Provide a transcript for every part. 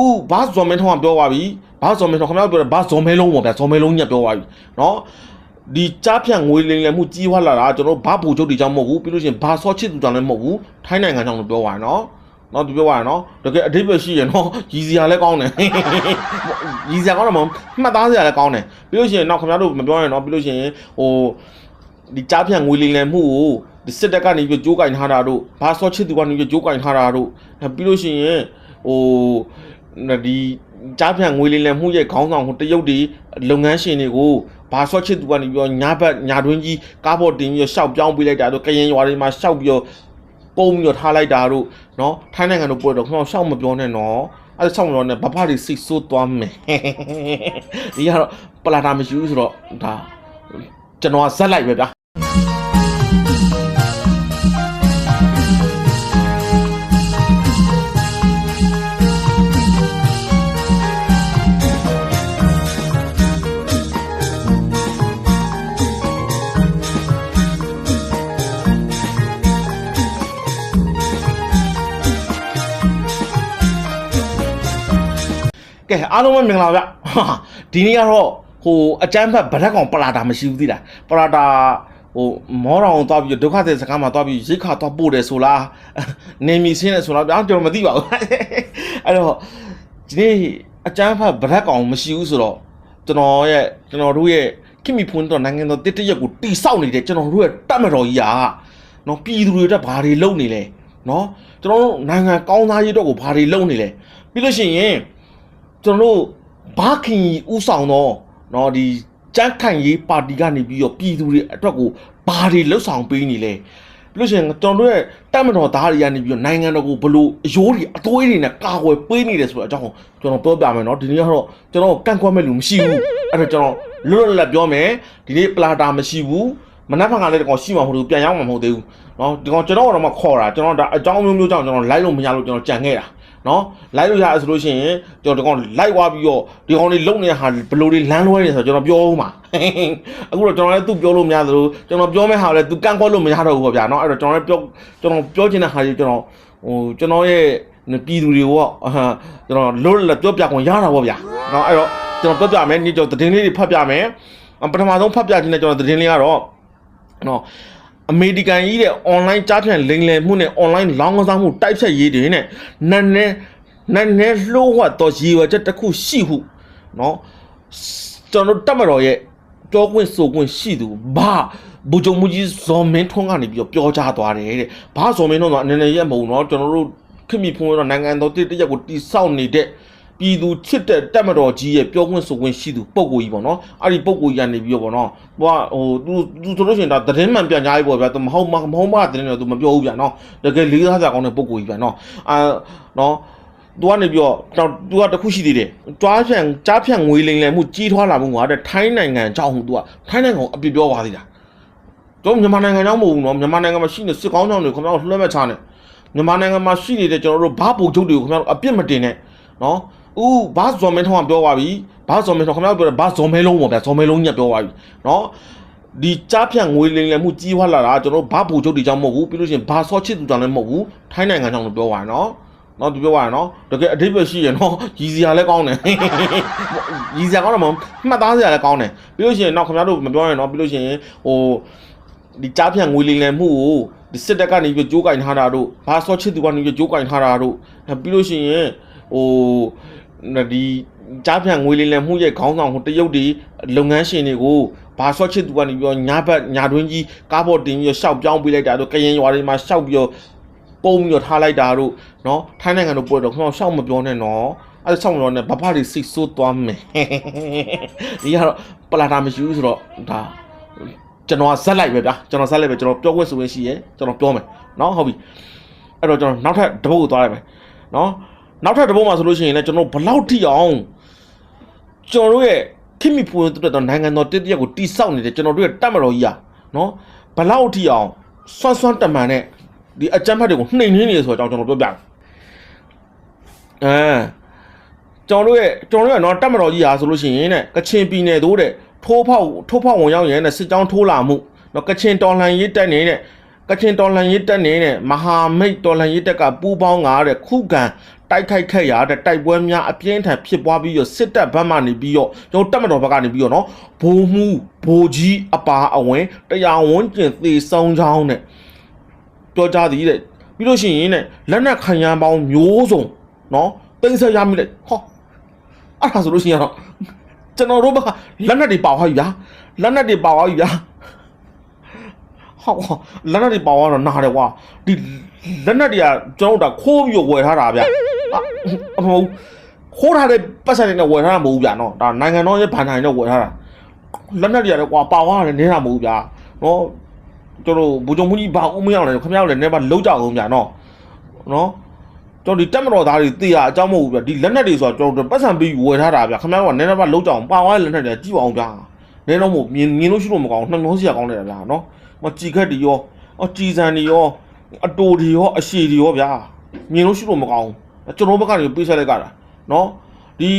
ဦးဘာဇော်မင်းထုံးကပြောသွားပြီဘာဇော်မင်းထုံးခင်ဗျားတို့ပြောတယ်ဘာဇော်မဲလုံးပေါ့ဗျာဇော်မဲလုံးညက်ပြောသွားပြီနော်ဒီကြားဖြန့်ငွေလိမ်လည်မှုကြီးထွားလာတာကျွန်တော်တို့ဘာဘူချုပ်တွေကြောင့်မဟုတ်ဘူးပြီးလို့ရှိရင်ဘာဆော့ချစ်သူကြောင့်လည်းမဟုတ်ဘူးထိုင်းနိုင်ငံကြောင့်လို့ပြောသွားတယ်နော်နော်သူပြောသွားတယ်နော်တကယ်အဓိပ္ပာယ်ရှိရင်နော်ရည်စရာလည်းကောင်းတယ်ရည်စရာကောင်းတယ်မဟုတ်မှတ်သားစရာလည်းကောင်းတယ်ပြီးလို့ရှိရင်တော့ခင်ဗျားတို့မပြောရင်တော့ပြီးလို့ရှိရင်ဟိုဒီကြားဖြန့်ငွေလိမ်လည်မှုကိုဒီစစ်တပ်ကနေပြီးကြိုးကင်ထားတာတို့ဘာဆော့ချစ်သူကနေပြီးကြိုးကင်ထားတာတို့ပြီးလို့ရှိရင်ဟို ဒီကြားဖြန့်ငွေလေးလံမှုရဲ့ခေါင်းဆောင်ဟိုတရုတ်တွေလုပ်ငန်းရှင်တွေကိုဘာဆော့ချစ်သူကနေပြီးတော့ညာဘက်ညာတွင်းကြီးကားပေါ်တင်ပြီးတော့ရှောက်ပြောင်းပေးလိုက်တာတို့ကရင်ရွာတွေမှာရှောက်ပြီးတော့ပုံပြီးတော့ထားလိုက်တာတို့နော်ထိုင်းနိုင်ငံတို့ပို့တော့ခင်ဗျရှောက်မပြောနဲ့နော်အဲ့ဒါရှောက်မပြောနဲ့ဘဘတွေစိတ်ဆိုးသွားမယ်ဒီကတော့ပလာတာမရှိဘူးဆိုတော့ဒါကျွန်တော်ဇက်လိုက်ပဲဗျာ ကဲအားလုံးပဲမင်္ဂလာပါဗျဟာဒီနေ့ကတော့ဟိုအကျန်းဖက်ဗရက်ကောင်ပလာတာမရှိဘူးသိလားပလာတာဟိုမောတော်သွားပြီးဒုက္ခတဲ့စကားမှာသွားပြီးရိတ်ခါသွားပို့တယ်ဆိုလားနေမီဆင်းတယ်ဆိုလားဗျာကျွန်တော်မသိပါဘူးအဲ့တော့ဒီနေ့အကျန်းဖက်ဗရက်ကောင်မရှိဘူးဆိုတော့ကျွန်တော်ရဲ့ကျွန်တော်တို့ရဲ့ခင်မီဖွန်းတော်နိုင်ငံတော်တစ်တရက်ကိုတိဆောက်နေတဲ့ကျွန်တော်တို့ရဲ့တတ်မတော်ကြီးอ่ะနော်ပြည်သူတွေတက်ဘာတွေလုပ်နေလဲနော်ကျွန်တော်တို့နိုင်ငံကောင်းသားရေးတော့ကိုဘာတွေလုပ်နေလဲပြီးလို့ရှိရင် ကျွန်တော်တို့ဘာခင်ကြီးဥဆောင်တော့เนาะဒီကြမ်းခိုင်ရေးပါတီကနေပြီးတော့ပြည်သူတွေအတွက်ကိုဘာတွေလှုပ်ဆောင်ပေးနေလဲပြီးလို့ရှိရင်ကျွန်တော်တို့ရဲ့တပ်မတော်သားတွေကနေပြီးတော့နိုင်ငံတော်ကိုဘလို့အယိုးတွေအသွေးတွေနဲ့ကာကွယ်ပေးနေတယ်ဆိုတော့အကြောင်းကိုကျွန်တော်ပြောပြမယ်เนาะဒီနေ့ကတော့ကျွန်တော်ကန့်ကွက်မဲ့လူမရှိဘူးအဲ့တော့ကျွန်တော်လွတ်လွတ်လပ်လပ်ပြောမယ်ဒီနေ့ပလာတာမရှိဘူးမနက်ဖြန်ကလည်းတကောင်ရှိမှာမဟုတ်ဘူးပြန်ရောက်မှာမဟုတ်သေးဘူးเนาะဒီကောင်ကျွန်တော်ကတော့မှခေါ်တာကျွန်တော်ဒါအကြောင်းမျိုးမျိုးကြောင့်ကျွန်တော်လိုက်လို့မရလို့ကျွန်တော်ကြံခဲ့တာ နော်လိုက်လို့ရတယ်ဆိုလို့ရှိရင်ကျွန်တော်ဒီကောင်လိုက်သွားပြီးတော့ဒီကောင်လေးလုံနေတဲ့ဟာဘယ်လိုလေးလမ်းလွဲနေဆိုတော့ကျွန်တော်ပြောဦးမှာအခုတော့ကျွန်တော်လည်းသူ့ပြောလို့မရသလိုကျွန်တော်ပြောမဲ့ဟာလည်းသူကန့်ကွက်လို့မရတော့ဘူးပေါ့ဗျာနော်အဲ့တော့ကျွန်တော်လည်းပြောကျွန်တော်ပြောချင်တဲ့ဟာကြီးကျွန်တော်ဟိုကျွန်တော်ရဲ့ပြည်သူတွေပေါ့အာကျွန်တော်လွတ်လပ်ပြောပြခွင့်ရတာပေါ့ဗျာနော်အဲ့တော့ကျွန်တော်ပြောပြမယ်နေ့ကျော်သတင်းလေးတွေဖတ်ပြမယ်ပထမဆုံးဖတ်ပြခြင်းနဲ့ကျွန်တော်သတင်းလေးကတော့နော် အမေရိကန်ကြီးတဲ့ online ကြားဖြန့်လိမ်လည်မှုနဲ့ online လောင်းကစားမှုတိုက်ဖြတ်ရေးတွေနဲ့နန်းနဲ့နန်းနဲ့လှိုးဝတ်တော်ရည်ရွယ်ချက်တစ်ခုရှိဟုနော်ကျွန်တော်တက်မတော်ရဲ့ကြောခွင့်ဆိုခွင့်ရှိသူဘာဘူဂျုံမူကြီးဇော်မင်းထွန်းကနေပြီးတော့ပြောကြားသွားတယ်တဲ့ဘာဇော်မင်းထွန်းကအနေနဲ့ရမဟုတ်တော့ကျွန်တော်တို့ခင်မိဖုံးတော့နိုင်ငံတော်တိတရက်ကိုတိဆောက်နေတဲ့ ပြည်သူချစ်တဲ့တက်မတော်ကြီးရဲ့ပြောခွင့်ဆိုခွင့်ရှိသူပုံကိုကြီးပေါ့နော်အဲ့ဒီပုံကိုကြီးကနေပြီးတော့ပေါ့နော်ဟိုကဟိုသူသူဆိုလို့ရှိရင်ဒါသတင်းမှန်ပြန်ကြားရေးပေါ့ဗျာသူမဟုတ်မမဟုတ်မသတင်းတော့သူမပြောဘူးဗျာနော်တကယ်လေးစားစရာကောင်းတဲ့ပုံကိုကြီးဗျာနော်အာနော်သူကနေပြီးတော့တော့သူကတခုရှိသေးတယ်တွားဖြန့်ကြားဖြန့်ငွေလိမ်လည်မှုကြီးထွားလာမှုကတဲ့ထိုင်းနိုင်ငံအကြောင်းဟိုသူကထိုင်းနိုင်ငံကိုအပြစ်ပြောသွားသေးတာကျွန်တော်မြန်မာနိုင်ငံကြောင်းမဟုတ်ဘူးနော်မြန်မာနိုင်ငံမှာရှိနေစစ်ကောင်းဆောင်တွေခင်ဗျားတို့လွှဲမဲ့ချားနေမြန်မာနိုင်ငံမှာရှိနေတဲ့ကျွန်တော်တို့ဘာပုံချုပ်တွေကိုခင်ဗျားတို့အပြစ်မတင်နဲ့နော် ဦးဘာဇော်မင်းထုံးကပြောသွားပြီဘာဇော်မင်းထုံးခင်ဗျားပြောတယ်ဘာဇော်မဲလုံးပေါ့ဗျာဇော်မဲလုံးညက်ပြောသွားပြီနော်ဒီကြားဖြန့်ငွေလိမ်လည်မှုကြီးထွားလာတာကျွန်တော်ဘာဘူချုပ်တွေကြောင့်မဟုတ်ဘူးပြီးလို့ရှိရင်ဘာဆော့ချစ်သူကြောင့်လည်းမဟုတ်ဘူးထိုင်းနိုင်ငံကြောင့်လို့ပြောသွားတယ်နော်နော်သူပြောသွားတယ်နော်တကယ်အဓိပ္ပာယ်ရှိရင်နော်ရည်စရာလည်းကောင်းတယ်ရည်စရာကောင်းတယ်မဟုတ်မှတ်သားစရာလည်းကောင်းတယ်ပြီးလို့ရှိရင်တော့ခင်ဗျားတို့မပြောရင်တော့ပြီးလို့ရှိရင်ဟိုဒီကြားဖြန့်ငွေလိမ်လည်မှုကိုဒီစစ်တပ်ကနေပြီးကြိုးကင်ထားတာတို့ဘာဆော့ချစ်သူကနေပြီးကြိုးကင်ထားတာတို့ပြီးလို့ရှိရင်ဟို ဒီကြားဖြန့်ငွေလေလံမှုရဲ့ခေါင်းဆောင်ဟိုတရုတ်တွေလုပ်ငန်းရှင်တွေကိုဘာဆော့ချစ်သူကနေပြီးတော့ညာဘက်ညာတွင်းကြီးကားပေါ်တင်ပြီးတော့ရှောက်ပြောင်းပေးလိုက်တာတို့ကရင်ရွာတွေမှာရှောက်ပြီးတော့ပုံပြီးတော့ထားလိုက်တာတို့နော်ထိုင်းနိုင်ငံတို့ပို့တော့ခမောင်းရှောက်မပြောနဲ့နော်အဲ့ဆောင်တော့ ਨੇ ဘဘတွေစိတ်ဆိုးသွားမယ်ဒီကတော့ပလာတာမရှိဘူးဆိုတော့ဒါကျွန်တော်ဇက်လိုက်ပဲဗျာကျွန်တော်ဇက်လိုက်ပဲကျွန်တော်ပြောခွင့်ဆိုရင်ရှိရဲကျွန်တော်ပြောမယ်နော်ဟုတ်ပြီအဲ့တော့ကျွန်တော်နောက်ထပ်တပုတ်သွားလိုက်မယ်နော် နောက်ထပ်တစ်ပုံမှာဆိုလို့ရှိရင်လည်းကျွန်တော်ဘလောက်ထိအောင်ကျွန်တော်ရဲ့ခင်မီဖူဝင်တက်တော့နိုင်ငံတော်တည်တရက်ကိုတိဆောက်နေတယ်ကျွန်တော်တို့ရဲ့တတ်မတော်ကြီးอ่ะနော်ဘလောက်ထိအောင်ဆွမ်းဆွမ်းတမန်နဲ့ဒီအကြမ်းဖက်တွေကိုနှိမ်နှင်းနေဆိုတော့ကျွန်တော်ပြောပြတယ်အဲကျွန်တော်တို့ရဲ့ကျွန်တော်တို့ရဲ့နော်တတ်မတော်ကြီးဟာဆိုလို့ရှိရင်တဲ့ကချင်ပြည်နယ်တို့တဲ့ထိုးဖောက်ထိုးဖောက်ဝင်ရောက်ရတဲ့စစ်ကြောင်းထိုးလာမှုနော်ကချင်တော်လှန်ရေးတပ်နေတဲ့ကချင်တော်လှန်ရေးတပ်နေတဲ့မဟာမိတ်တော်လှန်ရေးတပ်ကပူးပေါင်းကားတဲ့ခုခံ တိုက်ခိုက်ခဲ့ရတဲ့တိုက်ပွဲများအပြင်းထန်ဖြစ်ပွားပြီးတော့စစ်တပ်ဘက်မှနေပြီးတော့ကျွန်တော်တပ်မတော်ဘက်ကနေပြီးတော့နော်ဘိုးမှုဘိုးကြီးအပါအဝင်တရားဝန်းကျင်သေဆုံးကြောင်းနဲ့ပြောကြသည်တဲ့ပြီးလို့ရှိရင်တဲ့လက်နက်ခံရန်ပေါင်းမျိုးစုံနော်တင်ဆက်ရမိတဲ့ဟောအဲ့ဒါဆိုလို့ရှိရင်တော့ကျွန်တော်တို့ဘက်ကလက်နက်တွေပါသွားပြီဗျာလက်နက်တွေပါသွားပြီဗျာ ဟောလက်နက်တွေပေါသွားတော့နားတယ်ကွာဒီလက်နက်တွေကကျွန်တော်တို့ကခိုးပြီးတော့ဝယ်ထားတာဗျအမဟုတ်ခိုးထားတဲ့ပတ်စံတွေနဲ့ဝယ်ထားတာမဟုတ်ဘူးဗျနော်ဒါနိုင်ငံတော်ရဲ့ဘဏ္ဍာတွေနဲ့ဝယ်ထားတာလက်နက်တွေကလည်းကွာပါသွားတယ်နေတာမဟုတ်ဘူးဗျနော်ကျွန်တော်ဘူဂျုံမူကြီးဘာဦးမရအောင်လဲခင်ဗျားတို့လည်းနေပါလုံးကြအောင်ဗျနော်နော်ကျွန်တော်ဒီတက်မတော်သားတွေသိရအကြောင်းမဟုတ်ဘူးဗျဒီလက်နက်တွေဆိုတော့ကျွန်တော်ပတ်စံပြီးဝယ်ထားတာဗျခင်ဗျားတို့ကနည်းနည်းပါလုံးကြအောင်ပါသွားတဲ့လက်နက်တွေကြည့်အောင်ဗျ နည်းတော့မို့မြင်မြင်လို့ရှိလို့မကောင်းနှမျောစရာကောင်းတယ်ဗျာနော်မကြည်ခက်တွေရောအကြည်စံတွေရောအတူတွေရောအရှည်တွေရောဗျာမြင်လို့ရှိလို့မကောင်းဘူးကျွန်တော်ဘက်ကနေပြေးဆက်လိုက်ကြတာနော်ဒီ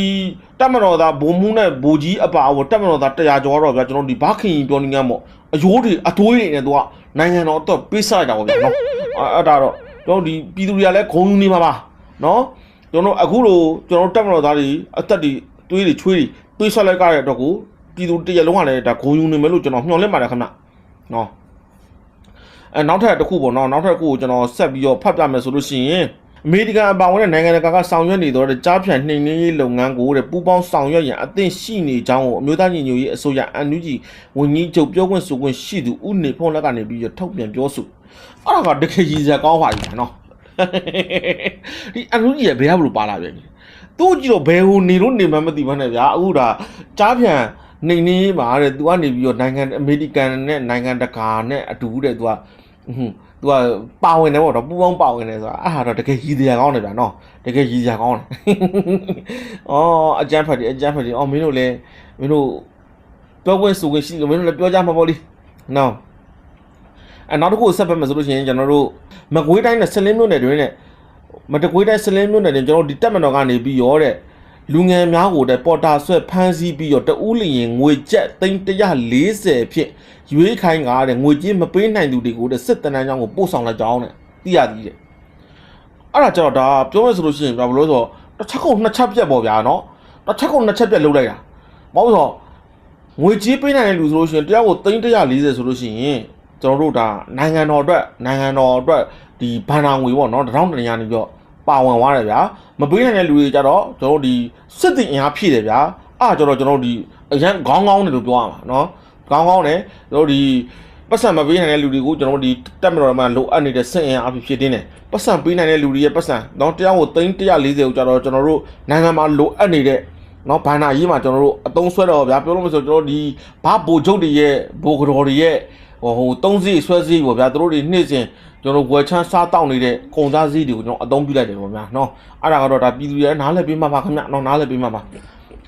တက်မတော်သားဘုံမှုနဲ့ဘူကြီးအပါအဝင်တက်မတော်သားတရားကျော်တော့ဗျာကျွန်တော်ဒီဘာခင်ပြောနေငန်းပေါ့အယိုးတွေအသွေးတွေနဲ့သူကနိုင်ငံတော်အတွက်ပေးဆက်လိုက်တာပေါ့ဗျာနော်အဲ့ဒါတော့ကျွန်တော်ဒီပြည်သူတွေကလည်းဂုံယူနေမှာပါနော်ကျွန်တော်အခုလိုကျွန်တော်တက်မတော်သားတွေအသက်တွေသွေးတွေချွေးတွေပေးဆက်လိုက်ကြတဲ့အတွက်ကို ပြည်သူတရလုံးကလည်းဒါဂုံယူနေမယ်လို့ကျွန်တော်မျှော်လင့်ပါတယ်ခင်ဗျနော်အဲနောက်ထပ်တစ်ခုပေါ့နော်နောက်ထပ်တစ်ခုကိုကျွန်တော်ဆက်ပြီးတော့ဖတ်ပြမယ်ဆိုလို့ရှိရင်အမေရိကန်အပါအဝင်တဲ့နိုင်ငံတကာကဆောင်ရွက်နေတော့တဲ့ကြားဖြန့်နှိမ်နင်းရေးလုပ်ငန်းကိုတဲ့ပူးပေါင်းဆောင်ရွက်ရန်အသင့်ရှိနေကြောင်းကိုအမျိုးသားညီညွတ်ရေးအစိုးရအန်ယူဂျီဝန်ကြီးချုပ်ပြောခွင့်ဆိုခွင့်ရှိသူဦးနေဖုန်းလက်ကနေပြီးတော့ထုတ်ပြန်ပြောဆိုအဲ့ဒါကတကယ်ကြီးစရာကောင်းပါပြီနော်ဒီအန်ယူဂျီကဘယ်ကဘလို့ပါလာပြန်လဲသူ့ကြည့်တော့ဘယ်ဟိုနေလို့နေမှမသိပါနဲ့ဗျာအခုဒါကြားဖြန့် နှိမ်နင်းရေးမှာတဲ့သူကနေပြီးတော့နိုင်ငံအမေရိကန်နဲ့နိုင်ငံတကာနဲ့အတူတဲ့သူကဟွန်းသူကပါဝင်တယ်ပေါ့နော်ပူပေါင်းပါဝင်တယ်ဆိုတာအဲ့ဟာတော့တကယ်ရည်စရာကောင်းတယ်ဗျာနော်တကယ်ရည်စရာကောင်းတယ်အော်အကျန်းဖတ်တယ်အကျန်းဖတ်တယ်အော်မင်းတို့လည်းမင်းတို့ပြောခွင့်ဆိုခွင့်ရှိလို့မင်းတို့လည်းပြောကြမှာပေါ့လေနော်အဲနောက်တစ်ခုဆက်ဖက်မယ်ဆိုလို့ရှိရင်ကျွန်တော်တို့မကွေးတိုင်းနဲ့ဆလင်းမြို့နယ်တွင်နဲ့မတကွေးတိုင်းဆလင်းမြို့နယ်တွင်ကျွန်တော်တို့ဒီတက်မတော်ကနေပြီးရောတဲ့ လူငယ်များကိုတဲ့ပေါ်တာဆွဲဖမ်းဆီးပြီးတော့တဦးလျင်ငွေကျပ်340ဖြင့်ရွေးခိုင်းကားတဲ့ငွေကြေးမပေးနိုင်သူတွေကိုတဲ့စစ်တနန်းကြောင်းကိုပို့ဆောင်လိုက်ကြောင်းတဲ့သိရသည်တဲ့အဲ့ဒါကျတော့ဒါပြောမယ်ဆိုလို့ရှိရင်ဘာလို့လဲဆိုတော့တစ်ချက်ကုန်နှစ်ချက်ပြက်ပေါ့ဗျာနော်တစ်ချက်ကုန်နှစ်ချက်ပြက်လုပ်လိုက်တာမဟုတ်ဆိုတော့ငွေကြေးပေးနိုင်တဲ့လူဆိုလို့ရှိရင်တရားကို340ဆိုလို့ရှိရင်ကျွန်တော်တို့ဒါနိုင်ငံတော်အတွက်နိုင်ငံတော်အတွက်ဒီဘဏ္ဍာငွေပေါ့နော်တထောင်တရာနေပြီးတော့ ပါဝင်သွားတယ်ဗျာမပေးနိုင်တဲ့လူတွေကြတော့ကျွန်တော်တို့ဒီစစ်တင်အင်အားဖြည့်တယ်ဗျာအဲ့ဒါကြတော့ကျွန်တော်တို့ဒီအရန်ခေါင်းကောင်းတယ်လို့ပြောရမှာနော်ခေါင်းကောင်းတယ်ကျွန်တော်တို့ဒီပတ်စံမပေးနိုင်တဲ့လူတွေကိုကျွန်တော်တို့ဒီတက်မတော်မှာလိုအပ်နေတဲ့စစ်အင်အားအဖြစ်ဖြစ်တင်းတယ်ပတ်စံပေးနိုင်တဲ့လူတွေရဲ့ပတ်စံနော်တရားကို340ကိုကြတော့ကျွန်တော်တို့နိုင်ငံမှာလိုအပ်နေတဲ့နော်ဘန္နာရေးမှာကျွန်တော်တို့အသုံးဆွဲတော့ဗျာပြောလို့မဆိုကျွန်တော်တို့ဒီဘာဘိုချုပ်တွေရဲ့ဘိုကတော်တွေရဲ့ဟိုဟိုသုံးစီဆွဲစီပေါ့ဗျာတို့တွေနေ့စဉ် ကျွန်တော်ဝယ်ချမ်းစားတောက်နေတဲ့ကုန်သားစည်းတွေကိုကျွန်တော်အသုံးပြုလိုက်တယ်ပေါ့ဗျာနော်အဲ့ဒါကတော့ဒါပြည်သူရဲ့နားလည်ပေးမှာပါခင်ဗျနော်နားလည်ပေးမှာပါ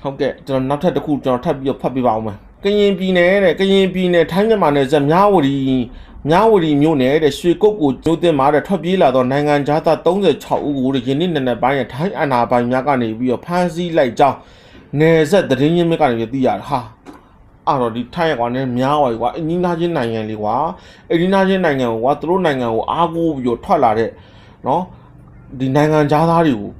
ဟုတ်ကဲ့ကျွန်တော်နောက်ထပ်တစ်ခုကျွန်တော်ထပ်ပြီးတော့ဖတ်ပြပါအောင်မယ်ကရင်ပြည်နယ်တဲ့ကရင်ပြည်နယ်ထိုင်းမြန်မာနယ်စပ်မြဝတီမြဝတီမြို့နယ်တဲ့ရွှေကုတ်ကိုကျိုးတင်မာတဲ့ထွက်ပြေးလာတော့နိုင်ငံသား36ဦးကိုတဲ့ယနေ့နေ့နဲ့ပိုင်းရထိုင်းအာဏာပိုင်များကနေပြီးတော့ဖမ်းဆီးလိုက်ကြောင်းနယ်ဆက်သတင်းရင်းမြစ်ကနေပြီးသိရတာဟာ အဲ့တော့ဒီထိုင်းကွာနဲ့များပါပြီကွာအင်းကြီးနာချင်းနိုင်ငံလေးကွာအင်းကြီးနာချင်းနိုင်ငံကိုကွာသူတို့နိုင်ငံကိုအားကိုးပြီးတော့ထွက်လာတဲ့နော်ဒီနိုင်ငံသားတွေကို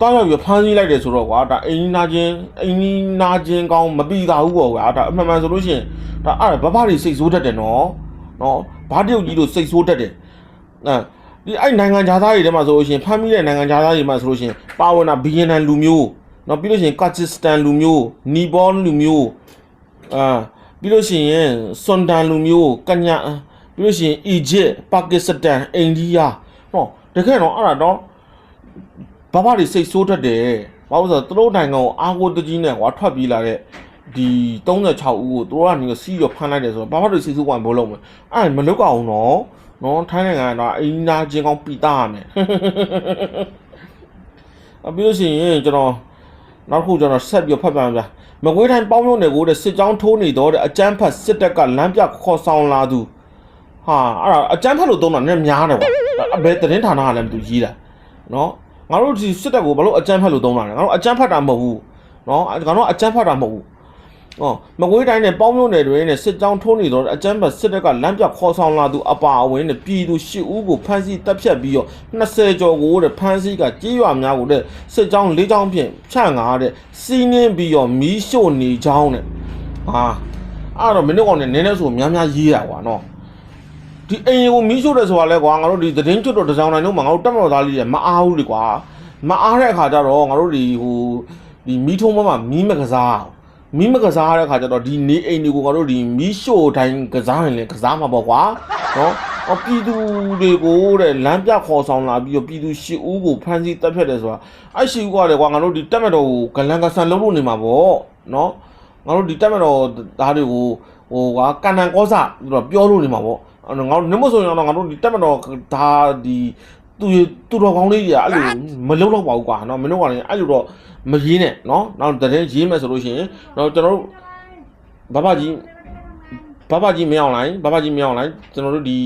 တောက်ရောက်ရဖမ်းဆီးလိုက်တယ်ဆိုတော့ကွာဒါအင်းကြီးနာချင်းအင်းကြီးနာချင်းကောင်းမပြီးသားဘူးပေါ့ကွာဒါအမှန်မှန်ဆိုလို့ရှိရင်ဒါအဲ့ဒါဘဘတွေစိတ်ဆိုးတတ်တယ်နော်နော်ဘာတရုတ်ကြီးတို့စိတ်ဆိုးတတ်တယ်အဲဒီအဲ့နိုင်ငံသားတွေထဲမှာဆိုလို့ရှိရင်ဖမ်းမိတဲ့နိုင်ငံသားတွေမှာဆိုလို့ရှိရင်ပါဝင်တာဘီယန်နန်လူမျိုးနော်ပြီးလို့ရှိရင်ကာဂျစ်စတန်လူမျိုးနီပေါလူမျိုး အာပြီးလို့ရှိရင်စွန်ဒန်လူမျိုးကညာပြီးလို့ရှိရင်အီဂျစ်ပါကစ္စတန်အိန္ဒိယဟောတကယ်တော့အဲ့ဒါတော့ဘာဘာတွေစိတ်ဆိုးတတ်တယ်ဘာလို့ဆိုတော့သူတို့နိုင်ငံကိုအာကိုတကြီးနဲ့ကွာထွက်ပြေးလာတဲ့ဒီ36ဦးကိုသူတို့ကနေစီးရဖမ်းလိုက်တယ်ဆိုတော့ဘာဘာတွေစိတ်ဆိုးကွာဘောလုံးမအဲ့မလုတ်အောင်တော့နော်ထိုင်းနိုင်ငံကတော့အင်းနာချင်းကောင်းပိတာရမယ်အပြီးလို့ရှိရင်ကျွန်တော်နောက်တစ်ခုကျွန်တော်ဆက်ပြီးဖတ်ပြမယ်ဗျာ မကွေးတိုင်းပေါင်းရုံနယ်ကိုတဲ့စစ်ကြောင်းထိုးနေတော့တဲ့အကြမ်းဖက်စစ်တပ်ကလမ်းပြခေါ်ဆောင်လာသူဟာအဲ့ဒါအကြမ်းဖက်လို့သုံးတာနည်းများတယ်ကွာဘယ်သတင်းဌာနကလည်းမသူရေးတာနော်ငါတို့ဒီစစ်တပ်ကိုဘာလို့အကြမ်းဖက်လို့သုံးတာလဲငါတို့အကြမ်းဖက်တာမဟုတ်ဘူးနော်ငါတို့အကြမ်းဖက်တာမဟုတ်ဘူး။ အော်မကွေးတိုင်းနဲ့ပေါင်းမြို့နယ်တွင်နဲ့စစ်ကြောင်းထိုးနေတော့အကြမ်းဖက်စစ်တပ်ကလမ်းပြခေါ်ဆောင်လာသူအပါအဝင်နဲ့ပြည်သူ၈ဦးကိုဖမ်းဆီးတပ်ဖြတ်ပြီးတော့20ကျော်ကိုတဲ့ဖမ်းဆီးကကြေးရွာများကိုတဲ့စစ်ကြောင်း၄ကြောင်းဖြင့်ဖြန့်ငါတဲ့စီးနှင်းပြီးတော့မီးရှို့နေကြောင်းတဲ့ဟာအဲ့တော့မင်းတို့ကောင်နဲ့နည်းနည်းဆိုများများရေးရကွာနော်ဒီအိမ်ကိုမီးရှို့တယ်ဆိုတာလဲကွာငါတို့ဒီသတင်းကျွတ်တော်တစ်စောင်းတိုင်းတို့မှာငါတို့တက်မတော်သားလေးတွေမအားဘူးလေကွာမအားတဲ့အခါကျတော့ငါတို့ဒီဟိုဒီမီးထုံးမမှာမီးမကစားအောင် မီးမကစားတဲ့ခါကျတော့ဒီနေအိမ်တွေကိုငါတို့ဒီမီးရှို့တိုင်းကစားရင်လည်းကစားမှာပေါ့ကွာနော်အပြည်သူတွေကိုတဲ့လမ်းပြခေါ်ဆောင်လာပြီးတော့ပြည်သူရှစ်ဦးကိုဖမ်းဆီးတပ်ဖြတ်တယ်ဆိုတာအဲ့ရှစ်ဦးကလည်းကွာငါတို့ဒီတက်မတော်ကိုဂလန်ကဆန်လုံးလို့နေမှာပေါ့နော်ငါတို့ဒီတက်မတော်သားတွေကိုဟိုကွာကန်နန်ကောစာပြီးတော့ပြောလို့နေမှာပေါ့အဲ့တော့ငါတို့နမဆိုရင်တော့ငါတို့ဒီတက်မတော်ဒါဒီ သူသူတော်ကောင်းလေးကြီးကအဲ့လိုမလုံးတော့ပါဘူးကွာနော်မင်းတို့ကလည်းအဲ့လိုတော့မရေးနဲ့နော်နောက်တရင်ရေးမယ်ဆိုလို့ရှိရင်တော့ကျွန်တော်တို့ဘဘကြီးဘဘကြီးမင်းအောင်လိုင်းဘဘကြီးမင်းအောင်လိုင်းကျွန်တော်တို့ဒီ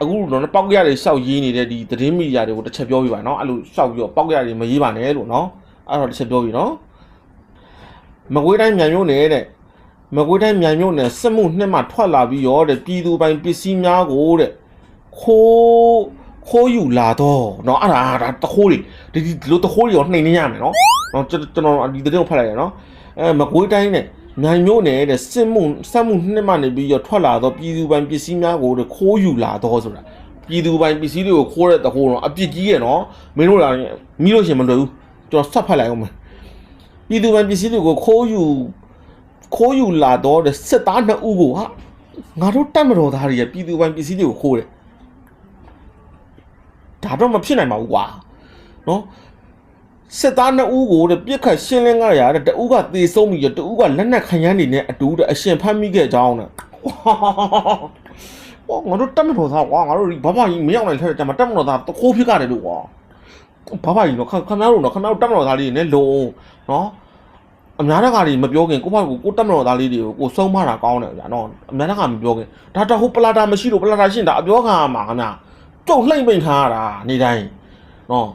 အခုတော့ပောက်ကြရတွေရှောက်ရေးနေတဲ့ဒီသတင်းမီဒီယာတွေကိုတစ်ချက်ပြောပြပါနော်အဲ့လိုရှောက်ပြီးတော့ပောက်ကြရတွေမရေးပါနဲ့လို့နော်အဲ့တော့တစ်ချက်ပြောပြီနော်မကွေးတိုင်းမြန်မြို့နယ်တဲ့မကွေးတိုင်းမြန်မြို့နယ်စစ်မှုနှစ်မှထွက်လာပြီးရောတဲ့ပြည်သူပိုင်ပစ္စည်းများကိုတဲ့ခိုး ခိုးယူလာတော့เนาะအဲ့ဒါဒါတခိုးတွေဒီဒီလိုတခိုးတွေရောနှိမ်နေရမယ်เนาะเนาะကျွန်တော်ကျွန်တော်ဒီတဲ့ကိုဖတ်လိုက်ရเนาะအဲမကွေးတိုင်းနဲ့မြိုင်မြို့နယ်တဲ့စစ်မှုစက်မှုနှစ်မှနေပြီးရောထွက်လာတော့ပြည်သူပိုင်ပစ္စည်းများကိုတဲ့ခိုးယူလာတော့ဆိုတာပြည်သူပိုင်ပစ္စည်းတွေကိုခိုးတဲ့တခိုးတော့အပြစ်ကြီးရဲ့เนาะမင်းတို့လာမိလို့ရှရင်မလွယ်ဘူးကျွန်တော်ဆက်ဖတ်လိုက်အောင်မယ်ပြည်သူပိုင်ပစ္စည်းတွေကိုခိုးယူခိုးယူလာတော့တဲ့စစ်သားနှစ်ဦးကိုဟာငါတို့တက်မတော်သားတွေကပြည်သူပိုင်ပစ္စည်းတွေကိုခိုးတယ် ဒါတော့မဖြစ်နိုင်ပါဘူးကွာနော်စစ်သားနှစ်ဦးကိုတဲ့ပြစ်ခတ်ရှင်းလင်းကြရတဲ့တဦးကသေဆုံးပြီးတော့တဦးကလက်နက်ခရမ်းနေနဲ့အတူတဲ့အရှင်ဖမ်းမိခဲ့ကြောင်းတဲ့ဟောငါတို့တက်မတော်သားကွာငါတို့ဒီဘဘကြီးမရောက်နိုင်တဲ့ကြမှာတက်မတော်သားတခိုးဖြစ်ကြတယ်လို့ကွာဘဘကြီးတော့ခခမရတို့တော့ခမရတို့တက်မတော်သားလေးတွေနဲ့လုံနော်အများတကာတွေမပြောခင်ကိုယ့်ဘက်ကိုကိုတက်မတော်သားလေးတွေကိုကိုဆုံးမတာကောင်းတယ်ဗျာနော်အများတကာမပြောခင်ဒါတော့ဟိုပလာတာမရှိလို့ပလာတာရှင်းတာအပြောခံရမှာခင် ဗျာကြုံလှိမ့်ပိန်ထားရတာနေတိုင်းနော်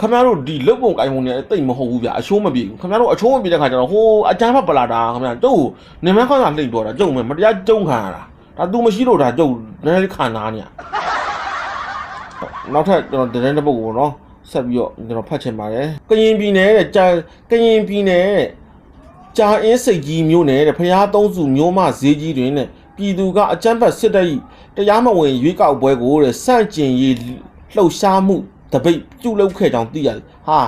ခင်ဗျားတို့ဒီလုတ်ပုံကိုင်ပုံနဲ့တိတ်မဟုတ်ဘူးဗျာအချိုးမပြေဘူးခင်ဗျားတို့အချိုးမပြေတဲ့ခါကျတော့ဟိုအကြမ်းဖက်ပလာတာခင်ဗျာကျုပ်နေမခေါင်းသာလှိမ့်ပြောတာကျုပ်မယ်မတရားကျုံခံရတာဒါ तू မရှိလို့ဒါကျုပ်နည်းနည်းခံနာနေရနောက်ထပ်ကျွန်တော်တရင်တစ်ပုတ်ကိုနော်ဆက်ပြီးတော့ကျွန်တော်ဖတ်ချင်ပါတယ်ကရင်ပြည်နယ်တဲ့ကြာကရင်ပြည်နယ်တဲ့ကြာအင်းစိတ်ကြီးမျိုးနယ်တဲ့ဖျားသုံးစုမျိုးမဈေးကြီးတွင်တဲ့ ပြည်သူကအကြမ်းဖက်စစ်တပ်၏တရားမဝင်ရွေးကောက်ပွဲကိုတဲ့စန့်ကျင်ရေးလှုပ်ရှားမှုတပိတ်ပြုတ်လုပ်ခဲ့ကြောင်းသိရတယ်ဟာ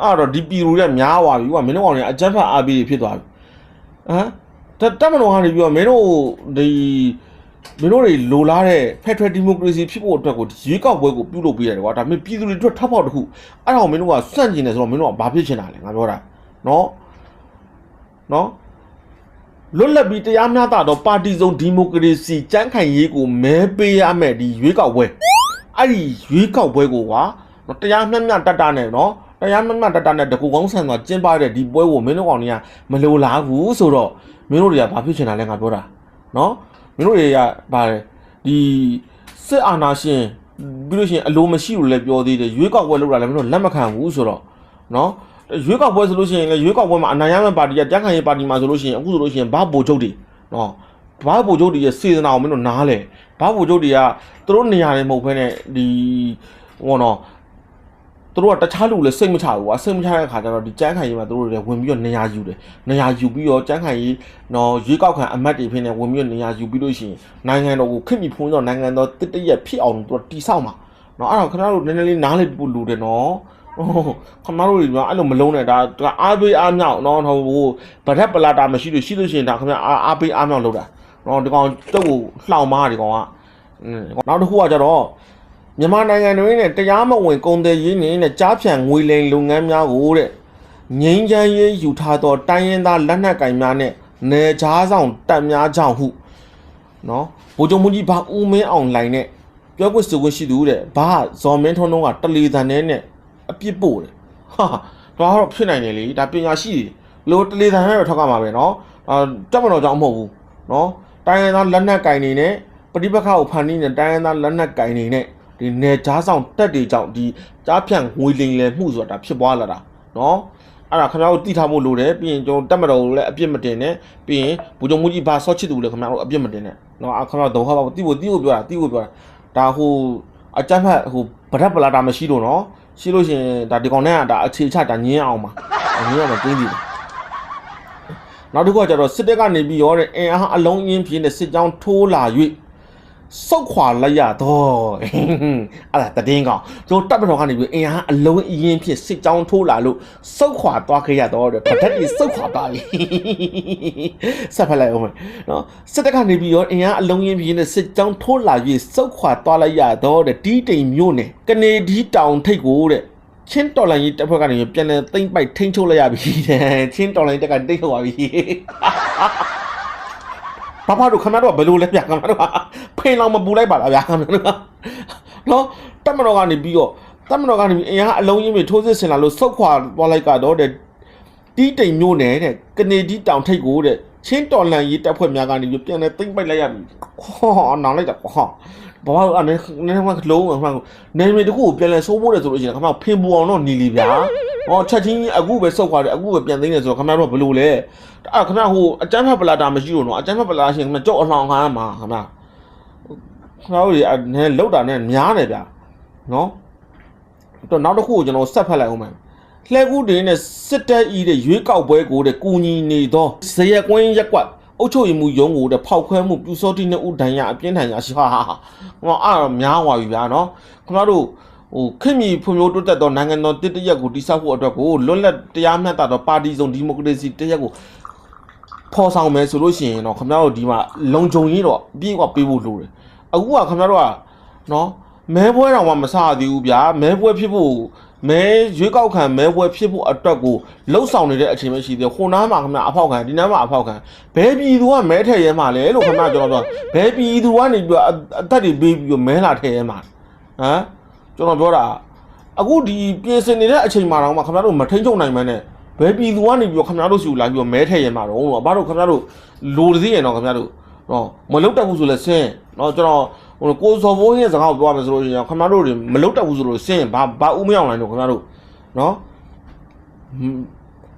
အဲ့တော့ဒီပြည်သူတွေကများသွားပြီကွာမင်းတို့ကောင်တွေအကြမ်းဖက်အားပေးတွေဖြစ်သွားပြီဟမ်တတက်မတော်ကနေပြီးတော့မင်းတို့ဒီမင်းတို့တွေလိုလားတဲ့ Federal Democracy ဖြစ်ဖို့အတွက်ကိုရွေးကောက်ပွဲကိုပြုလုပ်ပေးရတယ်ကွာဒါပေမဲ့ပြည်သူတွေအတွက်ထပ်ဖောက်တစ်ခုအဲ့ဒါကိုမင်းတို့ကစန့်ကျင်တယ်ဆိုတော့မင်းတို့ကဘာဖြစ်ချင်တာလဲငါပြောတာနော်နော် လွတ်လပ်ပြီးတရားမျှတသောပါတီစုံဒီမိုကရေစီကြမ်းခိုင်ရေးကိုမဲပေးရမယ်ဒီရွေးကောက်ပွဲအဲ့ဒီရွေးကောက်ပွဲကိုကွာနော်တရားမျှမျှတတနဲ့နော်တရားမျှမျှတတနဲ့တကူကောင်းဆန်စွာကျင်းပတဲ့ဒီပွဲကိုမင်းတို့ကောင်တွေကမလိုလားဘူးဆိုတော့မင်းတို့တွေကဘာဖြစ်ချင်တာလဲငါပြောတာနော်မင်းတို့တွေကဗါလဲဒီစစ်အာဏာရှင်ပြီးလို့ရှိရင်အလိုမရှိလို့လည်းပြောသေးတယ်ရွေးကောက်ပွဲလုပ်တာလည်းမင်းတို့လက်မခံဘူးဆိုတော့နော် ရွေးကောက်ပွဲဆိုလို့ရှိရင်လည်းရွေးကောက်ပွဲမှာအနိုင်ရမယ့်ပါတီကတရားခံရေးပါတီမှာဆိုလို့ရှိရင်အခုဆိုလို့ရှိရင်ဘာဗိုလ်ချုပ်တွေနော်ဘာဗိုလ်ချုပ်တွေရဲ့စေတနာကိုမင်းတို့နားလဲဘာဗိုလ်ချုပ်တွေကသူတို့နေရာတွေမဟုတ်ဘဲနဲ့ဒီဟောနော်သူတို့ကတခြားလူလည်းစိတ်မချဘူးကွာစိတ်မချတဲ့အခါကျတော့ဒီကျန်းခိုင်ရေးမှာသူတို့တွေဝင်ပြီးတော့နေရာယူတယ်နေရာယူပြီးတော့ကျန်းခိုင်ရေးနော်ရွေးကောက်ခံအမတ်တွေဖြစ်နေဝင်ပြီးတော့နေရာယူပြီးလို့ရှိရင်နိုင်ငံတော်ကိုခင့်မိဖုံးတော့နိုင်ငံတော်တစ်တရက်ဖြစ်အောင်သူတို့တီဆောက်မှာနော်အဲ့တော့ခင်ဗျားတို့နည်းနည်းလေးနားလေပို့လူတယ်နော် ဟိုခမတို့တွေကအဲ့လိုမလုံးနဲ့ဒါဒါအားပေးအားမြောက်နော်ဟိုဟိုဗတ်ထက်ပလာတာမရှိလို့ရှိလို့ရှိရင်ဒါခင်ဗျအားအားပေးအားမြောက်လုပ်တာနော်ဒီကောင်တုတ်ကိုလှောင်မားဒီကောင်ကအင်းနောက်တစ်ခုကကြတော့မြန်မာနိုင်ငံတွင်းနဲ့တရားမဝင်ကုန်တယ်ရင်းနဲ့ကြားဖြန်ငွေလိမ်လုပ်ငန်းများကိုတဲ့ငိမ့်ချမ်းရေးယူထားသောတိုင်းရင်းသားလက်နက်ကင်များနဲ့နေချားဆောင်တပ်များကြောင့်ဟုနော်ဗိုလ်ချုပ်မူကြီးဘာဦးမင်းအောင်လိုင်နဲ့ပြောခွင့်ဆိုခွင့်ရှိသူတဲ့ဘာဇော်မင်းထွန်းတို့ကတလီတန်နဲ့နဲ့ အပြစ်ပို့တယ်ဟာတော့တော့ဖြစ်နိုင်တယ်လေဒါပညာရှိတယ်လို့တလေတန်နဲ့တော့ထောက်ကမှာပဲเนาะအာတက်မတော်ကြောင့်မဟုတ်ဘူးเนาะတိုင်းရင်းသားလက်နက်ကင်နေနဲ့ပဋိပက္ခကိုဖန်တီးနေတိုင်းရင်းသားလက်နက်ကင်နေနဲ့ဒီနယ်ကြားဆောင်တက်တွေကြောင့်ဒီကြားဖြန့်ငွေလိမ်လည်မှုဆိုတာဖြစ်ပွားလာတာเนาะ အဲ့ဒါခင်ဗျားတို့တိထားဖို့လိုတယ်ပြီးရင်ကျွန်တော်တက်မတော်ကိုလည်းအပြစ်မတင်နဲ့ပြီးရင်ဘူဂျုံမူကြီးဘာဆော့ချစ်သူလည်းခင်ဗျားတို့အပြစ်မတင်နဲ့နော်အခါတော့တော့ဟောပါတိဖို့တိဖို့ပြောတာတိဖို့ပြောတာဒါဟိုအကြမ်းဖက်ဟိုဗရက်ပလာတာမရှိလို့နော် ရှိလို့ရှိရင်ဒါဒီကောင်နဲ့ကဒါအခြေချဒါညင်းအောင်ပါညင်းအောင်မတင်းပြီနောက်တစ်ခုကကျတော့စစ်တပ်ကနေပြီးရောတဲ့အင်အားအလုံးအင်းပြင်းတဲ့စစ်ကြောင်းထိုးလာ၍ စောက်ခွာလိုက်ရတော့အဲ့ဒါတည်င်းကောင်ကျွန်တော်တပ်မတော်ကနေပြီးအင်အားအလုံးအင်းဖြစ်စစ်ကြောင်းထိုးလာလို့စောက်ခွာသွားခဲ့ရတော့တဲ့ဗဒက်ကြီးစောက်ခွာသွားပြီဆက်ဖက်လိုက်အောင်မယ်နော်စစ်တပ်ကနေပြီးရောအင်အားအလုံးအင်းပြင်းတဲ့စစ်ကြောင်းထိုးလာ၍စောက်ခွာသွားလိုက်ရတော့တဲ့တီးတိမ်မြို့နယ်ကနေဒီတောင်ထိတ်ကိုတဲ့ချင်းတော်လိုင်းကြီးတက်ဖွဲ့ကနေပြန်လဲသိမ့်ပိုက်ထိန်းချုပ်လိုက်ရပြီတဲ့ချင်းတော်လိုင်းတက်ကတိတ်ထုတ်သွားပြီ ဘာဘာတို့ခမတို့ကဘယ်လိုလဲဗျာခမတို့ကဖိန်လောင်မပူလိုက်ပါလားဗျာခမတို့ကနော်တက်မတော်ကနေပြီးတော့တက်မတော်ကနေပြီးအင်အားအလုံးကြီးတွေထိုးစစ်ဆင်လာလို့စုတ်ခွာသွားလိုက်ကတော့တဲ့တီးတိမ်မျိုးနဲ့တဲ့ကနေဒီတောင်ထိတ်ကိုတဲ့ ချင်းတော်လန်ကြီးတက်ဖွဲ့များကနေပြီးပြန်လဲသိမ့်ပိုက်လိုက်ရပြီဟောနောင်လိုက်တာဟောဘာဘာအနေနဲ့မှလုံးဝမှနေမီတခုကိုပြန်လဲဆိုးဖို့တယ်ဆိုလို့ရှိရင်ခမဖင်ပူအောင်တော့နေလီဗျာဟောချက်ချင်းအခုပဲစုတ်ခွာတယ်အခုပဲပြန်သိမ်းတယ်ဆိုတော့ခမတို့ကဘယ်လိုလဲအဲ့ခမဟိုအကျန်းဖက်ပလာတာမရှိလို့နော်အကျန်းဖက်ပလာရှင်ခမကြောက်အလောင်ခံရမှာခမခမတို့ဒီအနေလောက်တာနဲ့များတယ်ဗျာနော်တော့နောက်တစ်ခုကိုကျွန်တော်ဆက်ဖက်လိုက်အောင်မယ် လှဲကူးတင်နဲ့စစ်တပ်ဤတဲ့ရွေးကောက်ပွဲကိုတဲ့ကူညီနေသောဇရက်ကွင်းရက်ကွက်အုတ်ချုပ်ရမှုရုံးကိုတဲ့ဖောက်ခွဲမှုပြူစောတိနဲ့ဥဒဏ်ရအပြင်းထန်ရရှိဟာဟာဟောအဲ့တော့များသွားပြီဗျာနော်ခင်ဗျားတို့ဟိုခင်မီဖွံ့ဖြိုးတိုးတက်သောနိုင်ငံတော်တည်တရက်ကိုတိစောက်ဖို့အတွက်ကိုလွတ်လပ်တရားမျှတသောပါတီစုံဒီမိုကရေစီတရက်ကိုဖော်ဆောင်မယ်ဆိုလို့ရှိရင်တော့ခင်ဗျားတို့ဒီမှာလုံခြုံရေးတော့အပြည့်အဝပေးဖို့လိုတယ်အခုကခင်ဗျားတို့ကနော်မဲပွဲတော်မှမစသေးဘူးဗျာမဲပွဲဖြစ်ဖို့ မဲရွေးကောက်ခံမဲပွဲဖြစ်ဖို့အတွက်ကိုလှုပ်ဆောင်နေတဲ့အချိန်ပဲရှိသေးတယ်ဟိုနားမှာခင်ဗျာအဖောက်ခံဒီနားမှာအဖောက်ခံဘယ်ပြည်သူကမဲထည့်ရဲမှာလဲလို့ခင်ဗျာကျွန်တော်ပြောဘယ်ပြည်သူကနေပြီးတော့အအသက်တွေပေးပြီးတော့မဲလာထည့်ရဲမှာဟမ်ကျွန်တော်ပြောတာအခုဒီပြင်ဆင်နေတဲ့အချိန်မှာတော့မှခင်ဗျားတို့မထိန်ချုပ်နိုင်မှန်းနဲ့ဘယ်ပြည်သူကနေပြီးတော့ခင်ဗျားတို့စီကိုလာပြီးတော့မဲထည့်ရဲမှာတော့အဘတို့ခင်ဗျားတို့လိုသေးရင်တော့ခင်ဗျားတို့တော့မလုတ်တက်ဘူးဆိုလဲဆင်းတော့ကျွန်တော် ဟိုကိုစော်ဘိုးရဲ့စကားကိုပြောရမယ်ဆိုလို့ရှိရင်ခမတို့တွေမလုတ်တတ်ဘူးဆိုလို့စင်းဘာဘာဥမရောက်နိုင်လို့ခမတို့နော်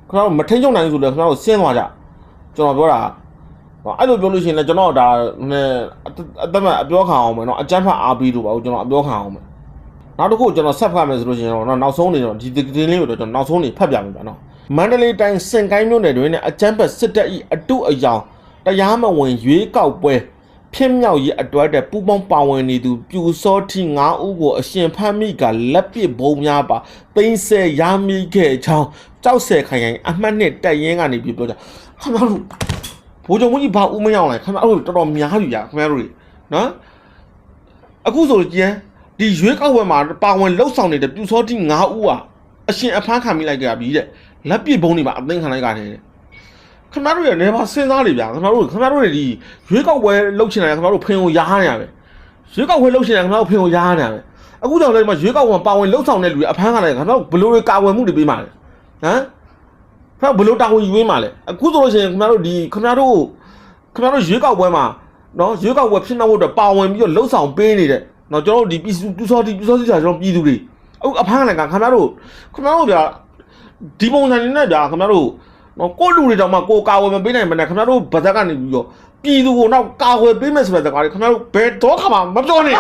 ခမတို့မထိန်ချုပ်နိုင်ဘူးဆိုလည်းခမတို့စင်းသွားကြကျွန်တော်ပြောတာအဲ့လိုပြောလို့ရှိရင်လည်းကျွန်တော်ဒါနဲ့အသက်မအပြောခံအောင်မယ်နော်အကြမ်းဖက်အားပေးလို့ပါဘူးကျွန်တော်အပြောခံအောင်မယ်နောက်တစ်ခုကျွန်တော်ဆက်ဖတ်မယ်ဆိုလို့ရှိရင်တော့နောက်ဆုံးနေတော့ဒီဒီလေးကိုတော့ကျွန်တော်နောက်ဆုံးနေဖတ်ပြမယ်ပါနော်မန္တလေးတိုင်းစင်ကိုင်းမြို့နယ်တွင်အကြမ်းဖက်စစ်တပ်၏အတုအယောင်တရားမဝင်ရွေးကောက်ပွဲ ဖြစ်မြောက်ရေးအတွက်တဲ့ပူပေါင်းပါဝင်နေသူပြူစောတိ9ဦးကိုအရှင်ဖမ်းမိကလက်ပစ်ဘုံများပါသိမ်းဆဲရမိခဲ့ကြောင်းကြောက်ဆယ်ခိုင်ခိုင်အမှတ်နှစ်တက်ရင်ကနေပြပြောကြခမတို့ဘိုးချုပ်မကြီးဘာဦးမရောက်လဲခမတို့တော်တော်များပြီညာခမတို့တွေနော်အခုဆိုကြည်ဒီရွေးကောက်ပွဲမှာပါဝင်လှုပ်ဆောင်နေတဲ့ပြူစောတိ9ဦးဟာအရှင်အဖမ်းခံမိလိုက်ကြပြီတဲ့လက်ပစ်ဘုံတွေပါအသိမ်းခံလိုက်ကြတယ် ခင်ဗျားတို့ရနေပါစဉ်းစားနေဗျာခင်ဗျားတို့ခင်ဗျားတို့တွေဒီရွေးကောက်ပွဲလှုပ်ချင်တယ်ခင်ဗျားတို့ဖင်ကိုရားနေရပဲရွေးကောက်ပွဲလှုပ်ချင်တယ်ခင်ဗျားတို့ဖင်ကိုရားနေရပဲအခုကြောင့်လည်းဒီမှာရွေးကောက်ပွဲပါဝင်လှုပ်ဆောင်တဲ့လူတွေအဖမ်းခံလိုက်ခင်ဗျားတို့ဘယ်လိုတွေကာဝယ်မှုတွေပေးမှာလဲဟမ်ခင်ဗျားဘယ်လိုတာဝန်ယူပေးမှာလဲအခုဆိုလို့ရှိရင်ခင်ဗျားတို့ဒီခင်ဗျားတို့ခင်ဗျားတို့ရွေးကောက်ပွဲမှာနော်ရွေးကောက်ပွဲဖြစ်နေဖို့အတွက်ပါဝင်ပြီးတော့လှုပ်ဆောင်ပေးနေတဲ့နော်ကျွန်တော်တို့ဒီပြည်သူစောတိပြည်စောတိဆိုတာကျွန်တော်ပြည်သူတွေအခုအဖမ်းခံလိုက်ခင်ဗျားတို့ခင်ဗျားတို့ဗျာဒီပုံစံနဲ့ဗျာခင်ဗျားတို့ နော်ကိုလူတွေတောင်မှကိုကာဝယ်မပေးနိုင်မနဲ့ခင်ဗျားတို့ဗဇက်ကနေပြီးတော့ပြည်သူကိုတော့ကာဝယ်ပေးမယ်ဆိုတဲ့စကားတွေခင်ဗျားတို့ဘယ်တော့ခါမှမပြောနဲ့